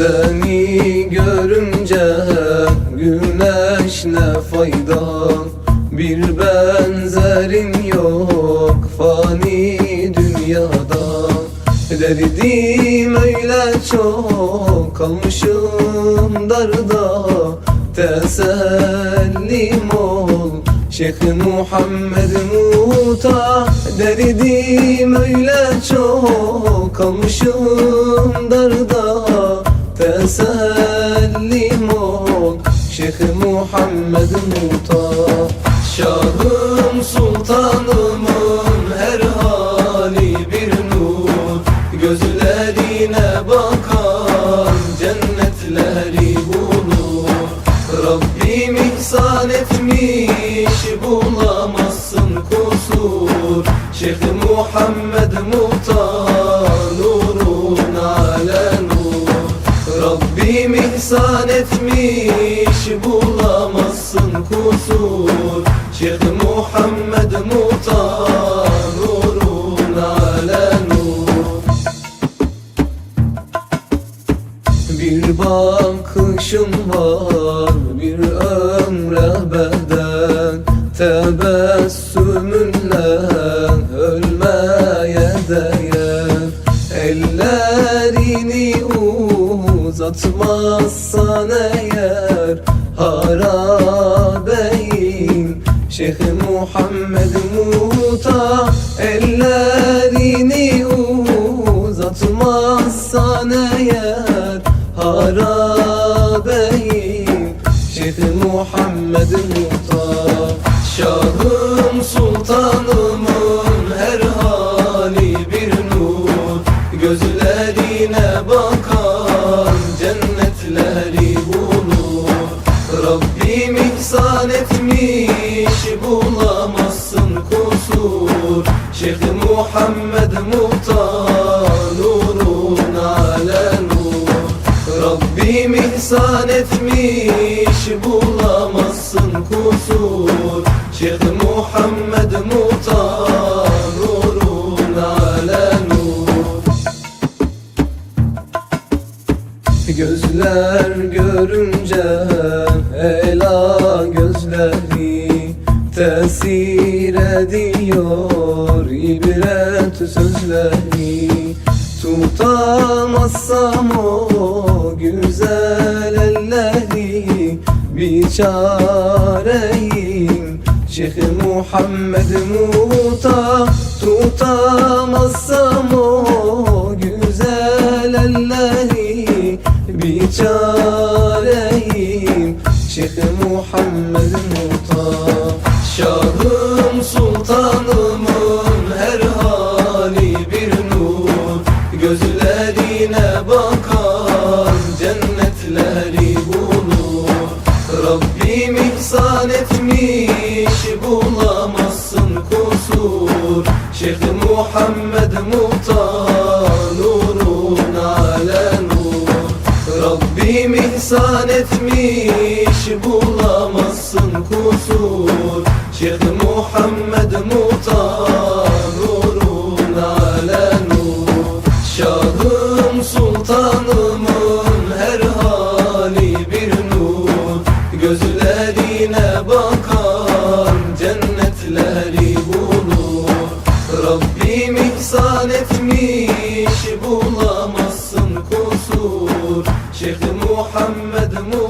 Seni görünce güneş ne fayda? Bir benzerin yok fani dünyada. Derdim öyle çok kalmışım darda. Tesellim ol Şeyh Muhammed Muta. Derdim öyle çok kalmışım darda Ol Şeyh Muhammed Muta Şahım sultanımın her hali bir nur. Gözlerine bakan cennetleri bulur. Rabbim ihsan etmiş bulamazsın kusur. Şeyh Muhammed Muhtar etmiş bulamazsın kusur. Şeyh Muhammed Muhtar nurun ale nur. Bir bakışım var bir ömre bedel Tebessümünle uzatmazsan eğer Harabeyim. Şeyh Muhammed Muta Ellerini uzatmazsan eğer Harabeyim. Şeyh Muhammed Muta Şahım sultanımın Rabbim ihsan etmiş bulamazsın kusur. Şeyh Muhammed Muhtar nurun ale nur Rabbim ihsan etmiş bulamazsın kusur. Şeyh Muhammed Muhtar nurun ale nur Gözler görünce Tesir ediyor ibret sözleri. Tutamazsam o güzel elleri Biçareyim Şeyh Muhammed Muta Tutamazsam o güzel elleri Biçareyim Şeyh Muhammed Muta Bakan cennetleri bulur. Rabbim ihsan etmiş bulamazsın kusur. Şeyh Muhammed Muhtar nurun ale nur Rabbim ihsan etmiş bulamazsın kusur. Şeyh Muhammed Muhtar ihsan etmiş bulamazsın kusur. Şeyh Muhammed Muhtar